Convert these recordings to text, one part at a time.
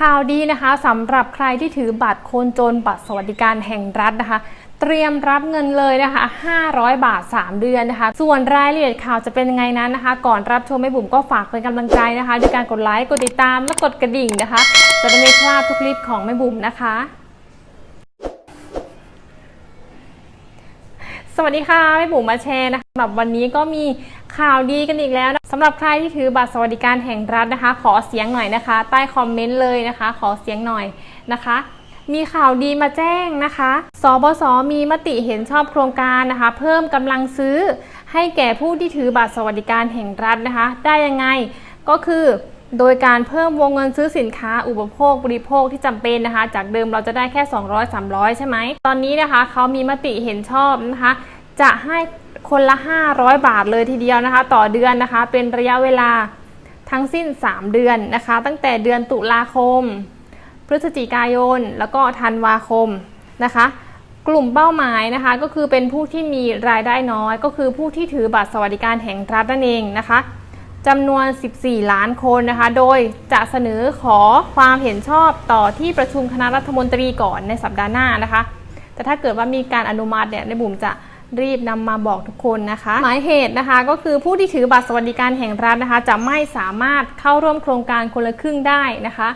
ข่าวดีนะคะสำหรับใครที่ถือบัตรคนจนบัตรสวัสดิการแห่งรัฐนะคะ เตรียมรับเงินเลยนะคะ 500 บาท 3 เดือนนะคะ ส่วนรายละเอียดข่าวจะเป็นยังไงนั้นนะคะ ก่อนรับชมแม่บุ๋มก็ฝากเป็นกำลังใจนะคะด้วยการกดไลค์กดติดตามและกดกระดิ่งนะคะ จะได้ไม่พลาดทุกคลิปของแม่บุ๋มนะคะสวัสดีค่ะแม่บุ๋มมาแชร์นะคะสำหรับวันนี้ก็มี ข่าวดีกันอีกแล้วนะสำหรับใครที่ถือบัตรสวัสดิการแห่งรัฐนะคะ ขอเสียงหน่อยนะคะ ใต้คอมเมนต์เลยนะคะ ขอเสียงหน่อยนะคะ มีข่าวดีมาแจ้งนะคะ สบส มีมติเห็นชอบโครงการนะคะ เพิ่มกำลังซื้อให้แก่ผู้ที่ถือบัตรสวัสดิการแห่งรัฐนะคะ ได้ยังไงก็คือโดยการเพิ่มวงเงินซื้อสินค้าอุปโภคบริโภคที่จำเป็นนะคะ จากเดิมเราจะได้แค่ 200 300 ใช่ไหม ตอนนี้นะคะเขามีมติเห็นชอบนะคะ จะให้ คนละ 500 บาทเลยทีเดียวนะคะ ต่อเดือนนะคะ เป็นระยะเวลาทั้งสิ้น 3 เดือนนะคะ ตั้งแต่เดือนตุลาคม พฤศจิกายน แล้วก็ธันวาคมนะคะ กลุ่มเป้าหมายนะคะ ก็คือเป็นผู้ที่มีรายได้น้อย ก็คือผู้ที่ถือบัตรสวัสดิการแห่งรัฐนั่นเองนะคะจำนวน 14 ล้านคนนะคะ โดยจะเสนอขอความเห็นชอบต่อที่ประชุมคณะรัฐมนตรีก่อนในสัปดาห์หน้านะคะ แต่ถ้าเกิดว่ามีการอนุมัติเนี่ยในบุ๋มจะ รีบนำมาบอกทุกคนนะคะ หมายเหตุนะคะก็คือผู้ที่ถือบัตรสวัสดิการแห่งรัฐนะคะ จะไม่สามารถเข้าร่วมโครงการคนละครึ่งได้นะคะ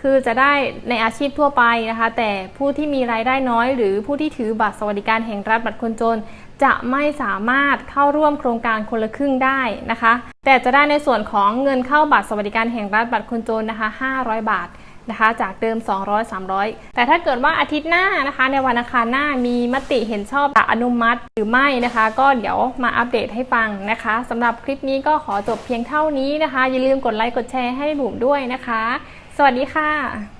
คือจะได้ในอาชีพทั่วไปนะคะ แต่ผู้ที่มีรายได้น้อย หรือผู้ที่ถือบัตรสวัสดิการแห่งรัฐบัตรคนจน จะไม่สามารถเข้าร่วมโครงการคนละครึ่งได้นะคะ แต่จะได้ในส่วนของเงินเข้าบัตรสวัสดิการแห่งรัฐบัตรคนจนนะคะ 500 บาท นะคะ จากเดิม 200 300 แต่ถ้าเกิดว่าอาทิตย์หน้านะคะ ในวันอังคารหน้ามีมติเห็นชอบอนุมัติหรือไม่นะคะ ก็เดี๋ยวมาอัปเดตให้ฟังนะคะสำหรับคลิปนี้ก็ขอจบเพียงเท่านี้นะคะ อย่าลืมกดไลค์กดแชร์ให้บุ๋มด้วยนะคะ สวัสดีค่ะ